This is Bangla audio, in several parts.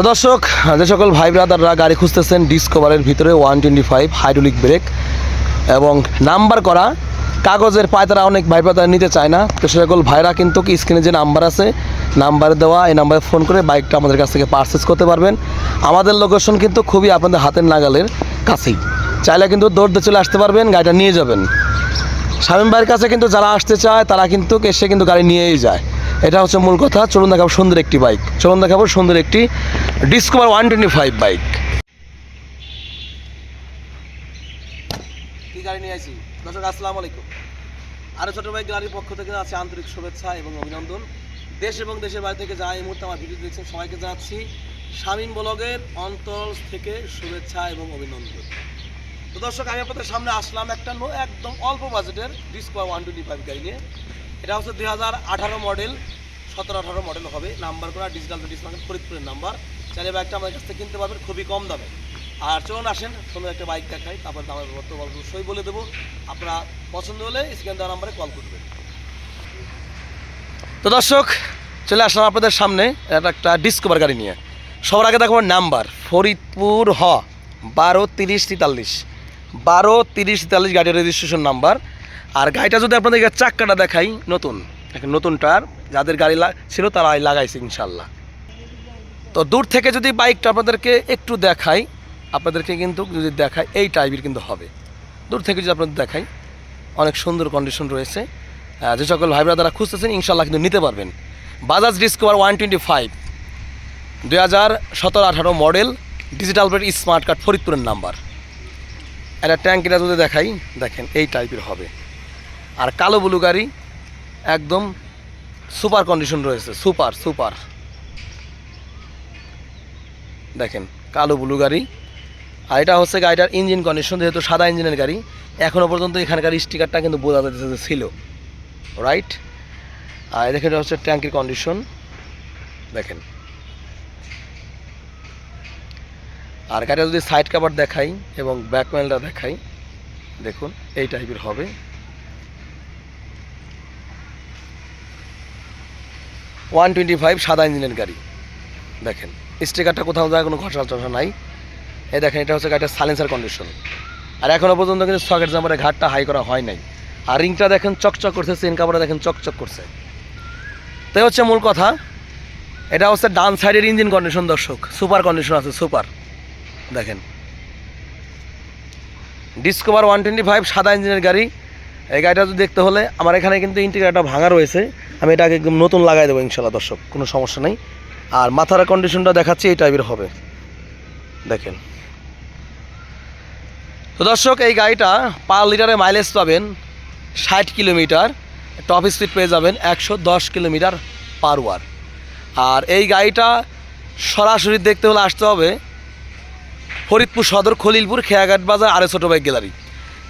তো দর্শক, যে সকল ভাই ব্রাদাররা গাড়ি খুঁজতেছেন ডিসকভারের ভিতরে one twenty five hydraulic brake এবং নাম্বার করা, কাগজের পায়তারা অনেক ভাই ব্রাদার নিতে চায় না। তো সে সকল ভাইরা কিন্তু স্ক্রিনে যে নাম্বার আছে, নাম্বার দেওয়া, এই নাম্বারে ফোন করে বাইকটা আমাদের কাছ থেকে পারচেস করতে পারবেন। আমাদের লোকেশন কিন্তু খুবই আপনাদের হাতের নাগালের কাছেই। চাইলে কিন্তু দৌড় দিয়ে চলে আসতে পারবেন, গাড়িটা নিয়ে যাবেন। শামীম ভাইয়ের কাছে কিন্তু যারা আসতে চায়, তারা কিন্তু এসে কিন্তু গাড়ি নিয়েই যায়। এটা হচ্ছে মূল কথা। চলুন দেখাবো সুন্দর একটি বাইক। চলুন দেখাবো সুন্দর একটি Discover one twenty five bike. কি গাড়ি নিয়ে দর্শক, আসসালামু আলাইকুম। আরও ছোটো ভাই গাড়ির পক্ষ থেকে আছে আন্তরিক শুভেচ্ছা এবং অভিনন্দন। দেশ এবং দেশের বাইরে থেকে যা এই মুহূর্তে আমার ভিডিও দেখছেন, সবাইকে জানাচ্ছি শামীম ব্লগের অন্তর থেকে শুভেচ্ছা এবং অভিনন্দন। তো দর্শক, আমি আপনাদের সামনে আসলাম একটা একদম অল্প বাজেটের ডিসকভার ওয়ান টোয়েন্টি ফাইভ গাড়ি নিয়ে। এটা হচ্ছে দুই হাজার আঠারো মডেল সতেরো আঠারো মডেল হবে। নাম্বার করা ডিজিটাল ডিসমার্কেট ফরিদপুরের নাম্বার চাইলে বাইকটা আমাদের কাছ থেকে কিনতে পারবেন, খুবই কম দামে। আর চলুন আসেন, সুন্দর একটা বাইক দেখাই, তারপর দামের বর্ত অবশ্যই বলে দেবো। আপনারা পছন্দ হলে স্ক্যান দেওয়া নাম্বারে কল করবেন। তো দর্শক, চলে আসলাম আপনাদের সামনে, এটা একটা ডিসকভার গাড়ি নিয়ে। সবার আগে দেখো নাম্বার ফরিদপুর হ, বারো তিরিশ তেতাল্লিশ। বারো তিরিশ তেতাল্লিশ গাড়ির রেজিস্ট্রেশন নাম্বার আর গাড়িটা যদি আপনাদেরকে চাক্কাটা দেখাই নতুন দেখেন নতুন টায়ার যাদের গাড়ি ছিল তারা লাগাইছে ইনশাল্লাহ। তো দূর থেকে যদি বাইকটা আপনাদেরকে একটু দেখাই, আপনাদেরকে কিন্তু যদি দেখাই, এই টাইপের কিন্তু হবে। দূর থেকে যদি আপনাদের দেখাই, অনেক সুন্দর কন্ডিশন রয়েছে। যে সকল ভাইবরা তারা খুঁজতেছেন, ইনশাল্লাহ কিন্তু নিতে পারবেন। Bajaj Discover one twenty five দুই হাজার সতেরো আঠারো model digital plate smart card ফরিদপুরের নাম্বার একটা ট্যাঙ্কিটা যদি দেখাই, দেখেন এই টাইপের হবে। আর কালো ব্লু গাড়ি একদম সুপার কন্ডিশন রয়েছে, সুপার সুপার। দেখেন, কালো ব্লু গাড়ি। আর এটা হচ্ছে গাড়িটার ইঞ্জিন কন্ডিশন যেহেতু সাদা ইঞ্জিনের গাড়ি এখনও পর্যন্ত এখানকার স্টিকারটা কিন্তু বোঝা যাচ্ছে যে ছিল। রাইট আর দেখেন এটা হচ্ছে ট্যাঙ্কির কন্ডিশন দেখেন। আর গাড়িটা যদি সাইড কাভার দেখাই এবং ব্যাক প্যানেলটা দেখাই, দেখুন, এই টাইপের হবে। ওয়ান টোয়েন্টি ফাইভ সাদা ইঞ্জিনের গাড়ি। দেখেন, স্টিকারটা কোথাও যায়, কোনো ঘষা টসা নাই। এই দেখেন, এটা হচ্ছে গাড়িটার সাইলেন্সার কন্ডিশন। আর এখনও পর্যন্ত কিন্তু সকেট জাম্পারের ঘাটটা হাই করা হয় নাই। আর রিংটা দেখেন চকচক করছে চেন কাপড়টা দেখেন চকচক করছে। তাই হচ্ছে মূল কথা। এটা হচ্ছে ডান সাইডের ইঞ্জিন কন্ডিশন দর্শক। সুপার কন্ডিশন আছে সুপার দেখেন। ডিসকভার ওয়ান টোয়েন্টি ফাইভ সাদা ইঞ্জিনের গাড়ি। এই গাড়িটা যদি দেখতে হলে, আমার এখানে কিন্তু ইন্টিগ্রেটার ভাঙা রয়েছে। আমি এটাকে একদম নতুন লাগাই দেবো ইনশাল্লাহ, দর্শক, কোনো সমস্যা নেই। আর মাথার কন্ডিশনটা দেখাচ্ছি এই টাইপের হবে। দেখেন। তো দর্শক, এই গাড়িটা পার লিটারে মাইলেজ পাবেন ষাট কিলোমিটার টপ স্পিড পেয়ে যাবেন একশো দশ কিলোমিটার পার ওয়ার আর এই গাড়িটা সরাসরি দেখতে হলে আসতে হবে ফরিদপুর সদর, খলিলপুর, খেয়াঘাট বাজার, আরে ছোটো বাইক গ্যালারি।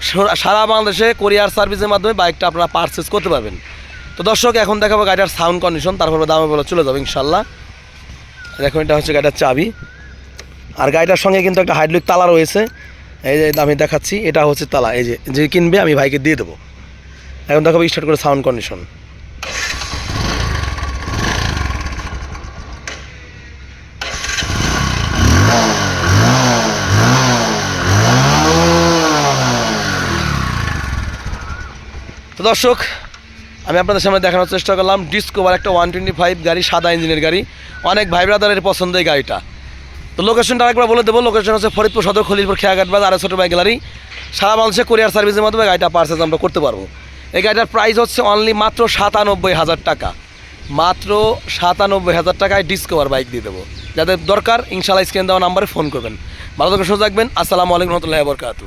সর- সারা বাংলাদেশে কোরিয়ার সার্ভিসের মাধ্যমে বাইকটা আপনারা পারচেস করতে পারবেন। তো দর্শক, এখন দেখাবো গাড়িটার সাউন্ড কন্ডিশন তারপর দামে বলে চলে যাবে ইনশাল্লাহ দেখুন, এটা হচ্ছে গাড়িটার চাবি। আর গাড়িটার সঙ্গে কিন্তু একটা হাইড্রোলিক তালা রয়েছে। এই যে আমি দেখাচ্ছি, এটা হচ্ছে তালা। এই যে যে কিনবে, আমি ভাইকে দিয়ে দেবো। এখন দেখাবো স্টার্ট করে সাউন্ড কন্ডিশন তো দর্শক আমি আপনাদের সামনে দেখানোর চেষ্টা করলাম ডিসকোভার একটা ওয়ান টোয়েন্টি ফাইভ গাড়ি, সাদা ইঞ্জিনের গাড়ি। অনেক ভাই ব্রাদারের পছন্দ এই গাড়িটা। তো লোকেশনটা আরেকবার বলে দেবো লোকেশন হচ্ছে ফরিদপুর সদর, খলিলপুর খেয়াঘাট বাজার আরও ছোটো বাইক গ্যালারি। সারা বাংলাদেশে কোরিয়ার সার্ভিসের মাধ্যমে গাড়িটা পার্সেস আমরা করতে পারব। এই গাড়িটার প্রাইস হচ্ছে অনলি মাত্র সাতানব্বই হাজার টাকা। মাত্র সাতানব্বই হাজার টাকায় ডিসকভার বাইক দিয়ে দেবো। যাদের দরকার ইনশাল্লাহ স্ক্রিন দেওয়া নাম্বারে ফোন করবেন। ভালো সুযোগ রাখবেন আসসালামু আলাইকুম রহমতুল্লাহ বরকাতু